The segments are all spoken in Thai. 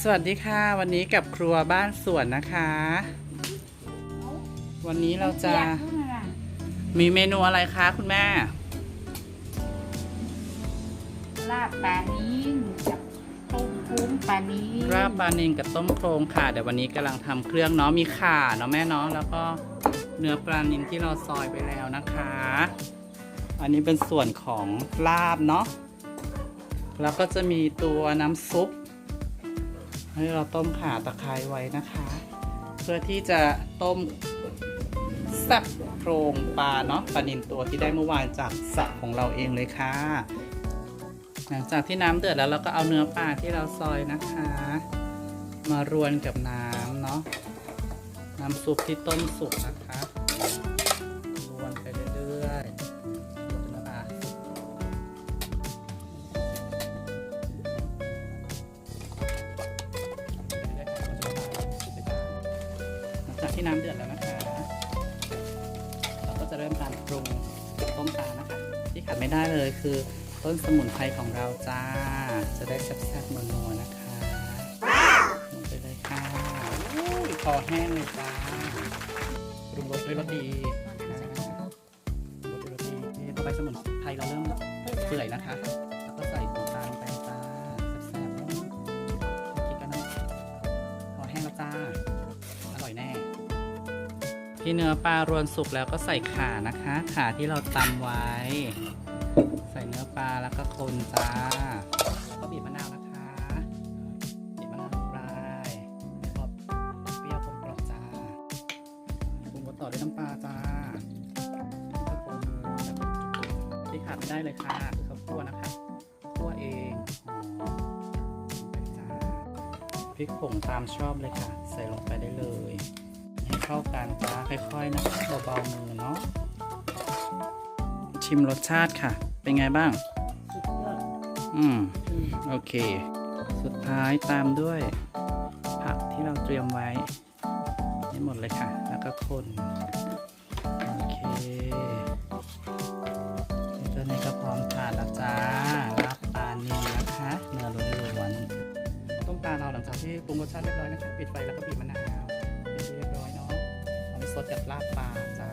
สวัสดีค่ะ วันนี้กับครัวบ้านสวนนะคะ วันนี้เราจะมีเมนูอะไรคะคุณแม่ ลาบปลานิ้นกับต้มพุ้งปลานิ้นราบปลานิลกับต้มโครงค่ะเดี๋ยววันนี้กำลังทำเครื่องเนาะมีข่าเนาะแม่เนาะแล้วก็เนื้อปลานิลที่เราซอยไปแล้วนะคะ อันนี้เป็นส่วนของลาบเนาะแล้วก็จะมีตัวน้ำซุป ให้เราต้มข่าตะไคร้ไว้นะคะ เพื่อที่จะต้มแซ่บโครงปลาเนาะปลานิลตัวที่ได้เมื่อวานจากสระของเราเองเลยค่ะ หลังจากที่น้ำเดือดแล้วเราก็เอาเนื้อปลาที่เราซอยนะคะ มารวนกับน้ำเนาะน้ำซุปที่ต้มสุกนะคะ ที่น้ำเดือดแล้วนะคะ เราก็จะเริ่มการปรุงต้มปลานะคะ ที่ขาดไม่ได้เลยคือต้นสมุนไพรของเราจ้า จะได้แซ่บๆนัวๆนะคะลงไปเลยค่ะอุ้ยคอแห้งเลยจ้าปรุงรสด้วยรสดีปรุงรสด้วยรสดีนี่ต่อไปสมุนไพรเราเริ่มเปื่อยนะคะ ที่เนื้อปลารวนสุกแล้วก็ใส่ข่านะคะข่าที่เราตำไว้ ใส่เนื้อปลาแล้วก็คนจ้าแล้วก็บีบมะนาวนะคะบีบมะนาวลงไปแล้วก็เปรี้ยวกลมกล่อมจ้าปรุงรสต่อด้วยน้ำปลาจ้าที่ขาดไม่ได้เลยค่ะคือข้าวคั่วนะคะคั่วเองจ้าพริกผงตามชอบเลยค่ะ ใส่ลงไปได้เลย เข้ากันจ้าค่อยๆนะคะเบาๆมือเนาะชิมรสชาติค่ะ เป็นไงบ้าง สุดยอดอืม โอเค สุดท้ายตามด้วย ผักที่เราเตรียมไว้ให้หมดเลยค่ะ แล้วก็คน โอเคตอนนี้ก็พร้อมทานแล้วจ้าลาบปลานิลนะคะ เนื้อล้วนๆต้มปลาเราหลังจากที่ปรุงรสชาติเรียบร้อยนะคะ ปิดไฟแล้วก็บีบมะนาว ดกับลาบปลาจ้า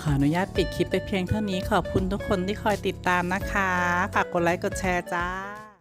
ขออนุญาตปิดคลิปไปเพียงเท่านี้ขอบคุณทุกคนที่คอยติดตามนะคะ ฝากกดไลค์กดแชร์จ้า